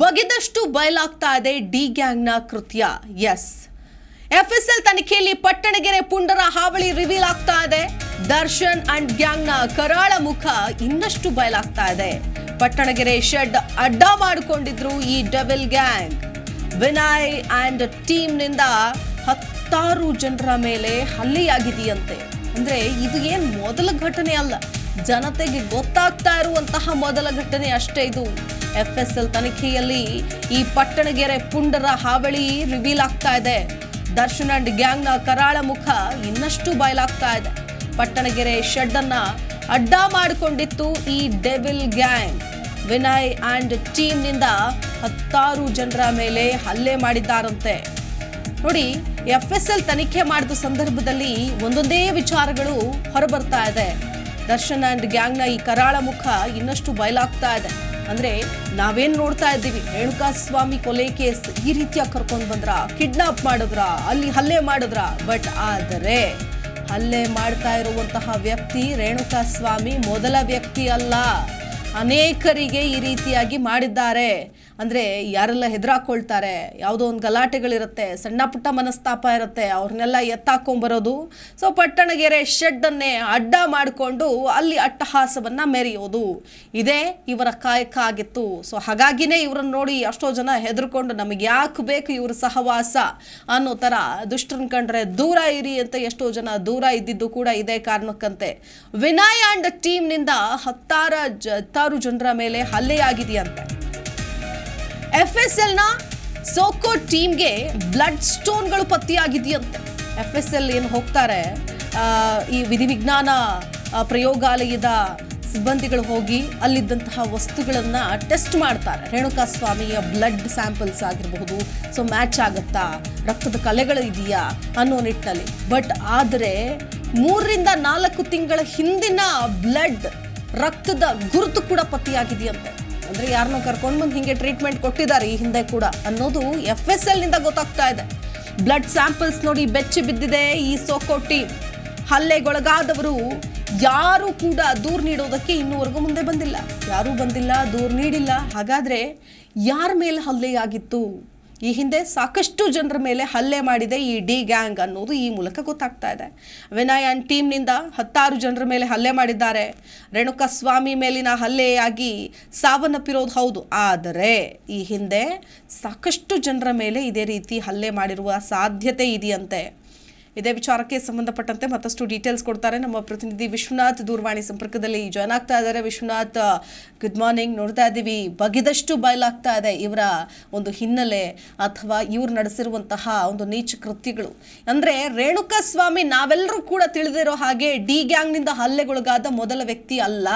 ಬಗೆದಷ್ಟು ಬಯಲಾಗ್ತಾ ಇದೆ ಡಿ ಗ್ಯಾಂಗ್ನ ಕೃತ್ಯ. S. F S L ತನಿಖೆಯಲ್ಲಿ ಪಟ್ಟಣಗೆರೆ ಪುಂಡರ ಹಾವಳಿ ರಿವೀಲ್ ಆಗ್ತಾ ಇದೆ. ದರ್ಶನ್ ಅಂಡ್ ಗ್ಯಾಂಗ್ನ ಕರಾಳ ಮುಖ ಇನ್ನಷ್ಟು ಬಯಲಾಗ್ತಾ ಇದೆ. ಪಟ್ಟಣಗೆರೆ ಶೆಡ್ ಅಡ್ಡ ಮಾಡಿಕೊಂಡಿದ್ರು ಈ ಡಬಲ್ ಗ್ಯಾಂಗ್. ವಿನಯ್ ಅಂಡ್ ಟೀಮ್ನಿಂದ ಹತ್ತಾರು ಜನರ ಮೇಲೆ ಹಲ್ಲೆಯಾಗಿದೆಯಂತೆ. ಅಂದ್ರೆ ಇದು ಏನು ಮೊದಲ ಘಟನೆ ಅಲ್ಲ. ಜನತೆಗೆ ಗೊತ್ತಾಗ್ತಾ ಇರುವಂತಹ ಮೊದಲ ಘಟನೆ ಅಷ್ಟೇ ಇದು. ಎಫ್ ಎಸ್ ಎಲ್ ತನಿಖೆಯಲ್ಲಿ ಈ ಪಟ್ಟಣಗೆರೆ ಪುಂಡರ ಹಾವಳಿ ರಿವೀಲ್ ಆಗ್ತಾ ಇದೆ. ದರ್ಶನ್ ಅಂಡ್ ಗ್ಯಾಂಗ್ನ ಕರಾಳ ಮುಖ ಇನ್ನಷ್ಟು ಬಯಲಾಗ್ತಾ ಇದೆ. ಪಟ್ಟಣಗೆರೆ ಶೆಡ್ ಅನ್ನ ಅಡ್ಡ ಮಾಡಿಕೊಂಡಿತ್ತು ಈ ಡೆವಿಲ್ ಗ್ಯಾಂಗ್. ವಿನಯ್ ಅಂಡ್ ಟೀಮ್ನಿಂದ ಹತ್ತಾರು ಜನರ ಮೇಲೆ ಹಲ್ಲೆ ಮಾಡಿದ್ದಾರಂತೆ. ನೋಡಿ ಎಫ್ ಎಸ್ ಎಲ್ ತನಿಖೆ ಮಾಡಿದ ಸಂದರ್ಭದಲ್ಲಿ ಒಂದೊಂದೇ ವಿಚಾರಗಳು ಹೊರಬರ್ತಾ ಇದೆ. ದರ್ಶನ್ ಅಂಡ್ ಗ್ಯಾಂಗ್ನ ಈ ಕರಾಳ ಮುಖ ಇನ್ನಷ್ಟು ಬಯಲಾಗ್ತಾ ಇದೆ. ಅಂದ್ರೆ ನಾವೇನ್ ನೋಡ್ತಾ ಇದ್ದೀವಿ? ರೇಣುಕಾ ಸ್ವಾಮಿ ಕೊಲೆ ಕೇಸ್ ಈ ರೀತಿಯಾಗಿ ಕರ್ಕೊಂಡ್ ಬಂದ್ರ, ಕಿಡ್ನಾಪ್ ಮಾಡಿದ್ರ, ಅಲ್ಲಿ ಹಲ್ಲೆ ಮಾಡಿದ್ರ. ಬಟ್ ಆದರೆ ಹಲ್ಲೆ ಮಾಡ್ತಾ ಇರುವಂತಹ ವ್ಯಕ್ತಿ ರೇಣುಕಾ ಸ್ವಾಮಿ ಮೊದಲ ವ್ಯಕ್ತಿ ಅಲ್ಲ. ಅನೇಕರಿಗೆ ಈ ರೀತಿಯಾಗಿ ಮಾಡಿದ್ದಾರೆ. ಅಂದ್ರೆ ಯಾರೆಲ್ಲ ಹೆದರಾಕೊಳ್ತಾರೆ, ಯಾವುದೋ ಒಂದು ಗಲಾಟೆಗಳಿರುತ್ತೆ, ಸಣ್ಣ ಪುಟ್ಟ ಮನಸ್ತಾಪ ಇರುತ್ತೆ, ಅವ್ರನ್ನೆಲ್ಲ ಎತ್ತಾಕೊಂಬರೋದು ಸೊ ಪಟ್ಟಣಗೆರೆ ಶೆಡ್ಡನ್ನೇ ಅಡ್ಡ ಮಾಡಿಕೊಂಡು ಅಲ್ಲಿ ಅಟ್ಟಹಾಸವನ್ನು ಮೆರೆಯೋದು. ಇದೇ ಇವರ ಕಾಯಕ ಆಗಿತ್ತು. ಸೊ ಹಾಗಾಗಿನೇ ಇವರನ್ನು ನೋಡಿ ಅಷ್ಟೋ ಜನ ಹೆದರ್ಕೊಂಡು ನಮಗೆ ಯಾಕೆ ಬೇಕು ಇವ್ರ ಸಹವಾಸ ಅನ್ನೋ ಥರ ದುಷ್ಟರನ್ನ ಕಂಡ್ರೆ ದೂರ ಇರಿ ಅಂತ ಎಷ್ಟೋ ಜನ ದೂರ ಇದ್ದಿದ್ದು ಕೂಡ ಇದೇ ಕಾರಣಕ್ಕಂತೆ. ವಿನಯ್ ಆ್ಯಂಡ್ ಟೀಮ್ನಿಂದ ಹತ್ತಾರು ಹತ್ತಾರು ಜನರ ಮೇಲೆ ಹಲ್ಲೆಯಾಗಿದೆಯಂತೆ. ಎಫ್ ಎಸ್ ಎಲ್ನ ಸೋಕೋ ಟೀಮ್ಗೆ ಬ್ಲಡ್ ಸ್ಟೋನ್ಗಳು ಪತ್ತೆಯಾಗಿದೆಯಂತೆ. ಎಫ್ ಎಸ್ ಎಲ್ ಏನು ಹೋಗ್ತಾರೆ? ಈ ವಿಧಿವಿಜ್ಞಾನ ಪ್ರಯೋಗಾಲಯದ ಸಿಬ್ಬಂದಿಗಳು ಹೋಗಿ ಅಲ್ಲಿದ್ದಂತಹ ವಸ್ತುಗಳನ್ನ ಟೆಸ್ಟ್ ಮಾಡ್ತಾರೆ. ರೇಣುಕಾ ಸ್ವಾಮಿಯ ಬ್ಲಡ್ ಸ್ಯಾಂಪಲ್ಸ್ ಆಗಿರಬಹುದು. ಸೊ ಮ್ಯಾಚ್ ಆಗುತ್ತಾ? ರಕ್ತದ ಕಲೆಗಳು ಇದೆಯಾ? ಅನ್ನೋ ನಿಟ್ಟಿನಲ್ಲಿ. ಬಟ್ ಆದರೆ, ಮೂರರಿಂದ ನಾಲ್ಕು ತಿಂಗಳ ಹಿಂದಿನ ಬ್ಲಡ್ ರಕ್ತದ ಗುರುತು ಕೂಡ ಪತ್ತೆಯಾಗಿದೆಯಂತೆ. ಅಂದ್ರೆ ಯಾರನ್ನೋ ಕರ್ಕೊಂಡು ಬಂದು ಹಿಂಗೆ ಟ್ರೀಟ್ಮೆಂಟ್ ಕೊಟ್ಟಿದ್ದಾರೆ ಈ ಹಿಂದೆ ಕೂಡ ಅನ್ನೋದು ಎಫ್ ಎಸ್ ಎಲ್ನಿಂದ ಗೊತ್ತಾಗ್ತಾ ಇದೆ. ಬ್ಲಡ್ ಸ್ಯಾಂಪಲ್ಸ್ ನೋಡಿ ಬೆಚ್ಚಿ ಬಿದ್ದಿದೆ ಈ ಸೋಕೋ ಟೀಮ್ ಹಲ್ಲೆಗೊಳಗಾದವರು ಯಾರು ಕೂಡ ದೂರು ನೀಡೋದಕ್ಕೆ ಇನ್ನೂವರೆಗೂ ಮುಂದೆ ಬಂದಿಲ್ಲ. ಯಾರೂ ಬಂದಿಲ್ಲ, ದೂರು ನೀಡಿಲ್ಲ. ಹಾಗಾದ್ರೆ ಯಾರ ಮೇಲೆ ಹಲ್ಲೆಯಾಗಿತ್ತು? ಈ ಹಿಂದೆ ಸಾಕಷ್ಟು ಜನರ ಮೇಲೆ ಹಲ್ಲೆ ಮಾಡಿದೆ ಈ ಡಿ ಗ್ಯಾಂಗ್ ಅನ್ನೋದು ಈ ಮೂಲಕ ಗೊತ್ತಾಗ್ತಾ ಇದೆ. ವಿನಯ್ ಆ್ಯಂಡ್ ಟೀಮ್ನಿಂದ ಹತ್ತಾರು ಜನರ ಮೇಲೆ ಹಲ್ಲೆ ಮಾಡಿದ್ದಾರೆ. ರೇಣುಕಾ ಸ್ವಾಮಿ ಮೇಲಿನ ಹಲ್ಲೆಯಾಗಿ ಸಾವನ್ನಪ್ಪಿರೋದು ಹೌದು. ಆದರೆ ಈ ಹಿಂದೆ ಸಾಕಷ್ಟು ಜನರ ಮೇಲೆ ಇದೇ ರೀತಿ ಹಲ್ಲೆ ಮಾಡಿರುವ ಸಾಧ್ಯತೆ ಇದೆಯಂತೆ. ಇದೇ ವಿಚಾರಕ್ಕೆ ಸಂಬಂಧಪಟ್ಟಂತೆ ಮತ್ತಷ್ಟು ಡೀಟೇಲ್ಸ್ ಕೊಡ್ತಾರೆ ನಮ್ಮ ಪ್ರತಿನಿಧಿ ವಿಶ್ವನಾಥ್ ದೂರವಾಣಿ ಸಂಪರ್ಕದಲ್ಲಿ ಜಾಯ್ನ್ ಆಗ್ತಾ ಇದ್ದಾರೆ. ವಿಶ್ವನಾಥ್ ಗುಡ್ ಮಾರ್ನಿಂಗ್ ನೋಡ್ತಾ ಇದ್ದೀವಿ. ಬಗೆದಷ್ಟು ಬಯಲಾಗ್ತಾ ಇದೆ ಇವರ ಒಂದು ಹಿನ್ನೆಲೆ ಅಥವಾ ಇವರು ನಡೆಸಿರುವಂತಹ ಒಂದು ನೀಚ ಕೃತ್ಯಗಳು. ಅಂದ್ರೆ ರೇಣುಕಾ ಸ್ವಾಮಿ ನಾವೆಲ್ಲರೂ ಕೂಡ ತಿಳಿದಿರೋ ಹಾಗೆ ಡಿ ಗ್ಯಾಂಗ್ನಿಂದ ಹಲ್ಲೆಗೊಳಗಾದ ಮೊದಲ ವ್ಯಕ್ತಿ ಅಲ್ಲ.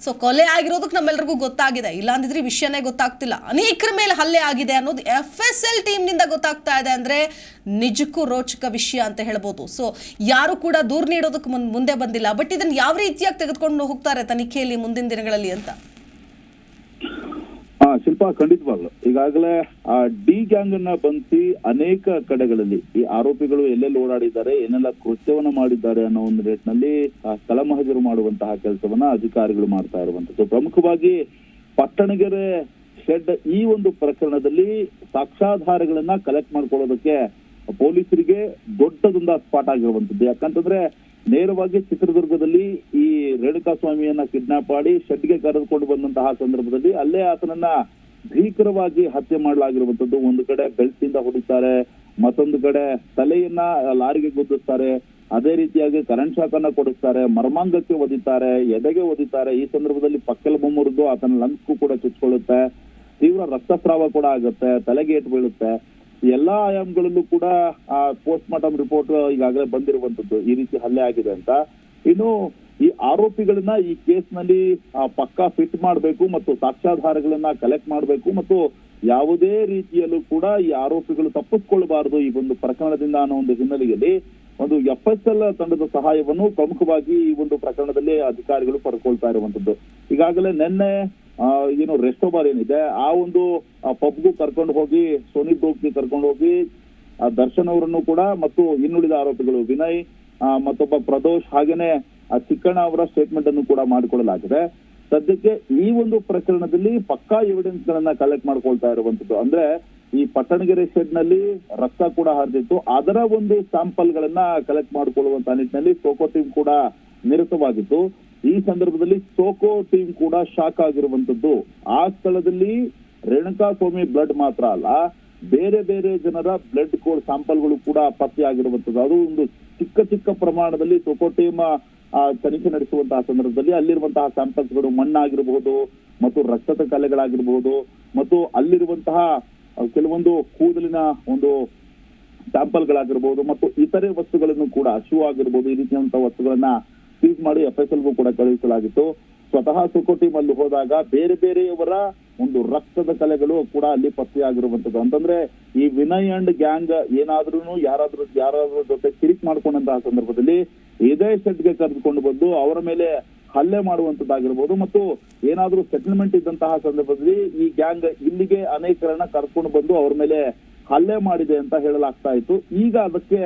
ಸೊ ಕೊಲೆ ಆಗಿರೋದಕ್ಕೆ ನಮ್ಮೆಲ್ಲರಿಗೂ ಗೊತ್ತಾಗಿದೆ. ಇಲ್ಲಾಂದಿದ್ರೆ ವಿಷಯನೇ ಗೊತ್ತಾಗ್ತಿಲ್ಲ. ಅನೇಕರ ಮೇಲೆ ಹಲ್ಲೆ ಆಗಿದೆ ಅನ್ನೋದು ಎಫ್ ಎಸ್ ಎಲ್ ಟೀಮ್ನಿಂದ ಗೊತ್ತಾಗ್ತಾ ಇದೆ. ಅಂದ್ರೆ ನಿಜಕ್ಕೂ ರೋಚಕ ವಿಷಯ ಅಂತ ಹೇಳ್ಬೋದು. ಸೊ ಯಾರು ಕೂಡ ದೂರು ನೀಡೋದಕ್ಕೆ ಮುಂದೆ ಬಂದಿಲ್ಲ. ಬಟ್ ಇದನ್ನ ಯಾವ ರೀತಿಯಾಗಿ ತೆಗೆದುಕೊಂಡು ಹೋಗ್ತಾರೆ ತನಿಖೆಯಲ್ಲಿ ಮುಂದಿನ ದಿನಗಳಲ್ಲಿ ಅಂತ? ಹಾ ಶಿಲ್ಪ ಖಂಡಿತವಾಗ್ಲು. ಈಗಾಗಲೇ ಆ ಡಿ ಗ್ಯಾಂಗ್ ಅನ್ನ ಬಂಧಿಸಿ ಅನೇಕ ಕಡೆಗಳಲ್ಲಿ ಈ ಆರೋಪಿಗಳು ಎಲ್ಲೆಲ್ಲಿ ಓಡಾಡಿದ್ದಾರೆ ಏನೆಲ್ಲ ಕೃತ್ಯವನ್ನ ಮಾಡಿದ್ದಾರೆ ಅನ್ನೋ ಒಂದು ಆ, ಸ್ಥಳ ಮಹಜರು ಮಾಡುವಂತಹ ಕೆಲಸವನ್ನ ಅಧಿಕಾರಿಗಳು ಮಾಡ್ತಾ ಇರುವಂತದ್ದು ಪ್ರಮುಖವಾಗಿ ಪಟ್ಟಣಗೆರೆ ಶೆಡ್ ಈ ಒಂದು ಪ್ರಕರಣದಲ್ಲಿ ಸಾಕ್ಷ್ಯಾಧಾರಗಳನ್ನ ಕಲೆಕ್ಟ್ ಮಾಡ್ಕೊಳ್ಳೋದಕ್ಕೆ ಪೊಲೀಸರಿಗೆ ದೊಡ್ಡದೊಂದು ಸ್ಪಾಟ್ ಆಗಿರುವಂತದ್ದು ಯಾಕಂತಂದ್ರೆ ನೇರವಾಗಿ ಚಿತ್ರದುರ್ಗದಲ್ಲಿ ಈ ರೇಣುಕಾ ಸ್ವಾಮಿಯನ್ನ ಕಿಡ್ನಾಪ್ ಮಾಡಿ ಶೆಡ್ಗೆ ಕರೆದುಕೊಂಡು ಬಂದಂತಹ ಸಂದರ್ಭದಲ್ಲಿ ಅಲ್ಲೇ ಆತನನ್ನ ಭೀಕರವಾಗಿ ಹತ್ಯೆ ಮಾಡಲಾಗಿರುವಂತದ್ದು ಒಂದು ಕಡೆ ಬೆಲ್ಟಿಂದ ಹೊಡಿತಾರೆ, ಮತ್ತೊಂದು ಕಡೆ ತಲೆಯನ್ನ ಲಾರಿಗೆ ಗುದ್ದಿಸ್ತಾರೆ. ಅದೇ ರೀತಿಯಾಗಿ ಕರೆಂಟ್ ಶಾಕ್ ಅನ್ನ ಕೊಡಿಸ್ತಾರೆ, ಮರ್ಮಾಂಗಕ್ಕೆ ಒದಿತಾರೆ, ಎದೆಗೆ ಒದಿತಾರೆ. ಈ ಸಂದರ್ಭದಲ್ಲಿ ಪಕ್ಕಲ ಮುರಿದು ಆತನ ಲಂಗ್ಸ್ಗೂ ಕೂಡ ಚುಚ್ಕೊಳ್ಳುತ್ತೆ. ತೀವ್ರ ರಕ್ತಸ್ರಾವ ಕೂಡ ಆಗುತ್ತೆ ತಲೆಗೆ ಏಟು ಬೀಳುತ್ತೆ. ಎಲ್ಲಾ ಆಯಾಮಗಳಲ್ಲೂ ಕೂಡ ಆ ಪೋಸ್ಟ್ ಮಾರ್ಟಮ್ ರಿಪೋರ್ಟ್ ಈಗಾಗಲೇ ಬಂದಿರುವಂತದ್ದು ಈ ರೀತಿ ಹಲ್ಲೆ ಆಗಿದೆ ಅಂತ. ಇನ್ನು ಈ ಆರೋಪಿಗಳನ್ನ ಈ ಕೇಸ್ನಲ್ಲಿ ಪಕ್ಕಾ ಫಿಟ್ ಮಾಡಬೇಕು ಮತ್ತು ಸಾಕ್ಷ್ಯಾಧಾರಗಳನ್ನ ಕಲೆಕ್ಟ್ ಮಾಡಬೇಕು ಮತ್ತು ಯಾವುದೇ ರೀತಿಯಲ್ಲೂ ಕೂಡ ಈ ಆರೋಪಿಗಳು ತಪ್ಪಿಸ್ಕೊಳ್ಬಾರದು ಈ ಒಂದು ಪ್ರಕರಣದಿಂದ ಅನ್ನೋ ಒಂದು ಹಿನ್ನೆಲೆಯಲ್ಲಿ ಒಂದು ಎಫ್ ಎಸ್ ಎಲ್ ತಂಡದ ಸಹಾಯವನ್ನು ಪ್ರಮುಖವಾಗಿ ಈ ಒಂದು ಪ್ರಕರಣದಲ್ಲಿ ಅಧಿಕಾರಿಗಳು ಪಡ್ಕೊಳ್ತಾ ಇರುವಂತದ್ದು ಈಗಾಗಲೇ ನಿನ್ನೆ ಏನು ರೆಸ್ಟೋಬಾರ್ ಏನಿದೆ ಆ ಒಂದು ಪಬ್ಗೂ ಕರ್ಕೊಂಡು ಹೋಗಿ ಸೋನಿ ಬ್ರೋಕ್ಗೆ ಕರ್ಕೊಂಡು ಹೋಗಿ ದರ್ಶನ್ ಅವರನ್ನು ಕೂಡ ಮತ್ತು ಇನ್ನುಳಿದ ಆರೋಪಿಗಳು ವಿನಯ್ ಮತ್ತೊಬ್ಬ ಪ್ರದೋಷ್ ಹಾಗೇನೆ ಚಿಕ್ಕಣ್ಣ ಅವರ ಸ್ಟೇಟ್ಮೆಂಟ್ ಅನ್ನು ಕೂಡ ಮಾಡಿಕೊಳ್ಳಲಾಗಿದೆ. ಸದ್ಯಕ್ಕೆ ಈ ಒಂದು ಪ್ರಕರಣದಲ್ಲಿ ಪಕ್ಕಾ ಎವಿಡೆನ್ಸ್ ಗಳನ್ನ ಕಲೆಕ್ಟ್ ಮಾಡ್ಕೊಳ್ತಾ ಇರುವಂತದ್ದು. ಅಂದ್ರೆ ಈ ಪಟ್ಟಣಗೆರೆ ಶೆಡ್ನಲ್ಲಿ ರಕ್ತ ಕೂಡ ಹರಿದಿತ್ತು. ಅದರ ಒಂದು ಸ್ಯಾಂಪಲ್ ಗಳನ್ನ ಕಲೆಕ್ಟ್ ಮಾಡಿಕೊಳ್ಳುವಂತ ನಿಟ್ಟಿನಲ್ಲಿ ಸೋಕೋ ಟೀಮ್ ಕೂಡ ನಿರತವಾಗಿತ್ತು ಈ ಸಂದರ್ಭದಲ್ಲಿ ಸೋಕೋ ಟೀಮ್ ಕೂಡ ಶಾಕ್ ಆಗಿರುವಂತದ್ದು. ಆ ಸ್ಥಳದಲ್ಲಿ ರೇಣುಕಾ ಸ್ವಾಮಿ ಬ್ಲಡ್ ಮಾತ್ರ ಅಲ್ಲ, ಬೇರೆ ಬೇರೆ ಜನರ ಬ್ಲಡ್ ಕೋಡ್ ಸ್ಯಾಂಪಲ್ಗಳು ಕೂಡ ಪತ್ತೆಯಾಗಿರುವಂತದ್ದು ಅದು ಒಂದು ಚಿಕ್ಕ ಚಿಕ್ಕ ಪ್ರಮಾಣದಲ್ಲಿ ಸೋಕೋ ಟೀಮ್ ತನಿಖೆ ನಡೆಸುವಂತಹ ಸಂದರ್ಭದಲ್ಲಿ ಅಲ್ಲಿರುವಂತಹ ಸ್ಯಾಂಪಲ್ಸ್ಗಳು ಮಣ್ಣಾಗಿರಬಹುದು ಮತ್ತು ರಕ್ತದ ಕಲೆಗಳಾಗಿರಬಹುದು ಮತ್ತು ಅಲ್ಲಿರುವಂತಹ ಕೆಲವೊಂದು ಕೂದಲಿನ ಒಂದು ಸ್ಯಾಂಪಲ್ ಗಳಾಗಿರ್ಬೋದು ಮತ್ತು ಇತರೆ ವಸ್ತುಗಳನ್ನು ಕೂಡ ಶೂ ಆಗಿರ್ಬೋದು, ಈ ರೀತಿಯಂತಹ ವಸ್ತುಗಳನ್ನ ಸೀಸ್ ಮಾಡಿ ಎಫ್ ಎಲ್ಗೂ ಕೂಡ ಕಳುಹಿಸಲಾಗಿತ್ತು. ಸ್ವತಃ ಸುಕೋ ಟೀಮ್ ಅಲ್ಲಿ ಹೋದಾಗ ಬೇರೆ ಬೇರೆಯವರ ಒಂದು ರಕ್ತದ ಕಲೆಗಳು ಕೂಡ ಅಲ್ಲಿ ಪತ್ತೆಯಾಗಿರುವಂತದ್ದು ಅಂತಂದ್ರೆ ಈ ವಿನಯ್ ಅಂಡ್ ಗ್ಯಾಂಗ್ ಏನಾದ್ರೂ ಯಾರಾದ್ರೂ ಯಾರಾದ್ರೂ ಜೊತೆ ಕಿರಿಕ್ ಮಾಡ್ಕೊಂಡಂತಹ ಸಂದರ್ಭದಲ್ಲಿ ಇದೇ ಸೆಟ್ಗೆ ಕರೆದುಕೊಂಡು ಬಂದು ಅವರ ಮೇಲೆ ಹಲ್ಲೆ ಮಾಡುವಂತದ್ದಾಗಿರ್ಬೋದು ಮತ್ತು ಏನಾದ್ರೂ ಸೆಟಲ್ಮೆಂಟ್ ಇದ್ದಂತಹ ಸಂದರ್ಭದಲ್ಲಿ ಈ ಗ್ಯಾಂಗ್ ಇಲ್ಲಿಗೆ ಅನೇಕರನ್ನ ಕರ್ಕೊಂಡು ಬಂದು ಅವರ ಮೇಲೆ ಹಲ್ಲೆ ಮಾಡಿದೆ ಅಂತ ಹೇಳಲಾಗ್ತಾ ಇತ್ತು. ಈಗ ಅದಕ್ಕೆ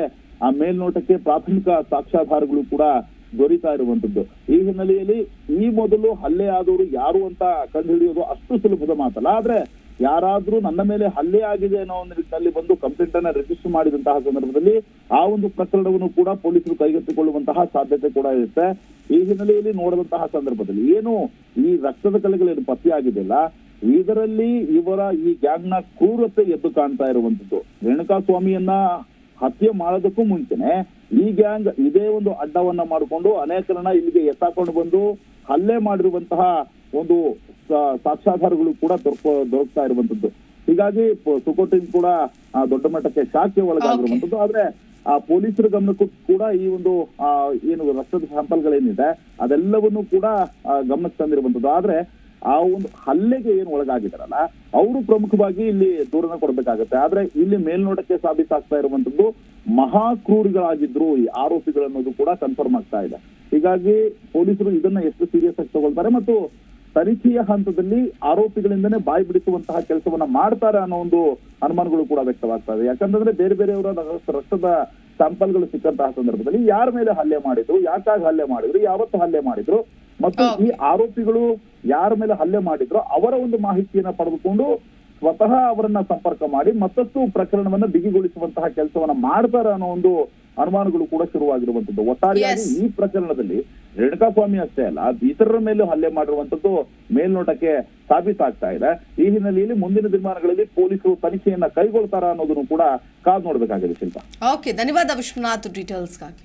ಆ ಮೇಲ್ನೋಟಕ್ಕೆ ಪ್ರಾಥಮಿಕ ಸಾಕ್ಷ್ಯಾಧಾರಗಳು ಕೂಡ ದೊರೀತಾ ಇರುವಂತದ್ದು. ಈ ಹಿನ್ನೆಲೆಯಲ್ಲಿ ಈ ಮೊದಲು ಹಲ್ಲೆ ಆದವರು ಯಾರು ಅಂತ ಕಂಡುಹಿಡಿಯೋದು ಅಷ್ಟು ಸುಲಭದ ಮಾತಲ್ಲ. ಆದ್ರೆ ಯಾರಾದ್ರೂ ನನ್ನ ಮೇಲೆ ಹಲ್ಲೆ ಆಗಿದೆ ಅನ್ನೋ ಒಂದು ನಿಟ್ಟಿನಲ್ಲಿ ಬಂದು ಕಂಪ್ಲೇಂಟ್ ಅನ್ನ ರಿಜಿಸ್ಟರ್ ಮಾಡಿದಂತಹ ಸಂದರ್ಭದಲ್ಲಿ ಆ ಒಂದು ಪ್ರಕರಣವನ್ನು ಕೂಡ ಪೊಲೀಸರು ಕೈಗೆತ್ತಿಕೊಳ್ಳುವಂತಹ ಸಾಧ್ಯತೆ ಕೂಡ ಇರುತ್ತೆ. ಈ ಹಿನ್ನೆಲೆಯಲ್ಲಿ ನೋಡಿದಂತಹ ಸಂದರ್ಭದಲ್ಲಿ ಏನು ಈ ರಕ್ತದ ಕಲೆಗಳೇನು ಪತ್ತೆಯಾಗಿದೆಯಲ್ಲ ಇದರಲ್ಲಿ ಇವರ ಈ ಗ್ಯಾಂಗ್ನ ಕ್ರೂರತೆ ಎದ್ದು ಕಾಣ್ತಾ ಇರುವಂತದ್ದು. ರೇಣುಕಾ ಸ್ವಾಮಿಯನ್ನ ಹತ್ಯೆ ಮಾಡೋದಕ್ಕೂ ಮುಂಚೆನೆ ಈ ಗ್ಯಾಂಗ್ ಇದೇ ಒಂದು ಅಡ್ಡವನ್ನ ಮಾಡಿಕೊಂಡು ಅನೇಕರನ್ನ ಇಲ್ಲಿಗೆ ಎತ್ತಾಕೊಂಡು ಬಂದು ಹಲ್ಲೆ ಮಾಡಿರುವಂತಹ ಒಂದು ಸಾಕ್ಷಾಧಾರಗಳು ಸಾಕ್ಷ್ಯಾಧಾರಗಳು ಕೂಡ ದೊರಕ ದೊರಕ್ತಾ ಇರುವಂತದ್ದು ಹೀಗಾಗಿ ಸುಕೋಟಿನ್ ಕೂಡ ದೊಡ್ಡ ಮಟ್ಟಕ್ಕೆ ಶಾಖೆ ಒಳಗಾಗಿರುವಂತದ್ದು ಆದ್ರೆ ಆ ಪೊಲೀಸರ ಗಮನಕ್ಕೂ ಕೂಡ ಈ ಒಂದು ಏನು ರಕ್ತದ ಸ್ಯಾಂಪಲ್ಗಳೇನಿದೆ ಅದೆಲ್ಲವನ್ನು ಕೂಡ ಗಮನಕ್ಕೆ ತಂದಿರುವಂತದ್ದು ಆದ್ರೆ ಆ ಒಂದು ಹಲ್ಲೆಗೆ ಏನು ಒಳಗಾಗಿದಾರಲ್ಲ ಅವರು ಪ್ರಮುಖವಾಗಿ ಇಲ್ಲಿ ದೂರನ ಕೊಡಬೇಕಾಗತ್ತೆ. ಆದ್ರೆ ಇಲ್ಲಿ ಮೇಲ್ನೋಟಕ್ಕೆ ಸಾಬೀತಾಗ್ತಾ ಇರುವಂತದ್ದು ಮಹಾ ಕ್ರೂರಿಗಳಾಗಿದ್ರು ಈ ಆರೋಪಿಗಳು ಅನ್ನೋದು ಕೂಡ ಕನ್ಫರ್ಮ್ ಆಗ್ತಾ ಇದೆ. ಹೀಗಾಗಿ ಪೊಲೀಸರು ಇದನ್ನ ಎಷ್ಟು ಸೀರಿಯಸ್ ಆಗಿ ತಗೊಳ್ತಾರೆ ಮತ್ತು ತನಿಖೆಯ ಹಂತದಲ್ಲಿ ಆರೋಪಿಗಳಿಂದನೇ ಬಾಯಿ ಬಿಡಿಸುವಂತಹ ಕೆಲಸವನ್ನ ಮಾಡ್ತಾರೆ ಅನ್ನೋ ಒಂದು ಅನುಮಾನಗಳು ಕೂಡ ವ್ಯಕ್ತವಾಗ್ತಾ ಇದೆ. ಯಾಕಂತಂದ್ರೆ ಬೇರೆ ಬೇರೆಯವರ ರಕ್ತ- ರಕ್ತದ ಸ್ಯಾಂಪಲ್ಗಳು ಸಿಕ್ಕಂತಹ ಸಂದರ್ಭದಲ್ಲಿ ಯಾರ ಮೇಲೆ ಹಲ್ಲೆ ಮಾಡಿದ್ರು, ಯಾಕಾಗಿ ಹಲ್ಲೆ ಮಾಡಿದ್ರು, ಯಾವತ್ತು ಹಲ್ಲೆ ಮಾಡಿದ್ರು ಮತ್ತು ಈ ಆರೋಪಿಗಳು ಯಾರ ಮೇಲೆ ಹಲ್ಲೆ ಮಾಡಿದ್ರು ಅವರ ಒಂದು ಮಾಹಿತಿಯನ್ನ ಪಡೆದುಕೊಂಡು ಸ್ವತಃ ಅವರನ್ನ ಸಂಪರ್ಕ ಮಾಡಿ ಮತ್ತಷ್ಟು ಪ್ರಕರಣವನ್ನ ಬಿಗಿಗೊಳಿಸುವಂತಹ ಕೆಲಸವನ್ನ ಮಾಡ್ತಾರೆ ಅನ್ನೋ ಒಂದು ಅನುಮಾನಗಳು ಕೂಡ ಶುರುವಾಗಿರುವಂತದ್ದು ಒಟ್ಟಾರೆಯಾಗಿ. ಈ ಪ್ರಕರಣದಲ್ಲಿ ರೇಣುಕಾ ಸ್ವಾಮಿ ಅಷ್ಟೇ ಅಲ್ಲ ಇತರರ ಮೇಲೂ ಹಲ್ಲೆ ಮಾಡಿರುವಂತದ್ದು ಮೇಲ್ನೋಟಕ್ಕೆ ಸಾಬೀತಾಗ್ತಾ ಇದೆ. ಈ ಹಿನ್ನೆಲೆಯಲ್ಲಿ ಮುಂದಿನ ದಿನಮಾನಗಳಲ್ಲಿ ಪೊಲೀಸರು ತನಿಖೆಯನ್ನ ಕೈಗೊಳ್ತಾರ ಅನ್ನೋದನ್ನು ಕೂಡ ಕಾದು ನೋಡ್ಬೇಕಾಗಿದೆ ಶಿಲ್ಪ. ಓಕೆ ಧನ್ಯವಾದ ವಿಶ್ವನಾಥ್ ಡೀಟೇಲ್ಸ್ಗಾಗಿ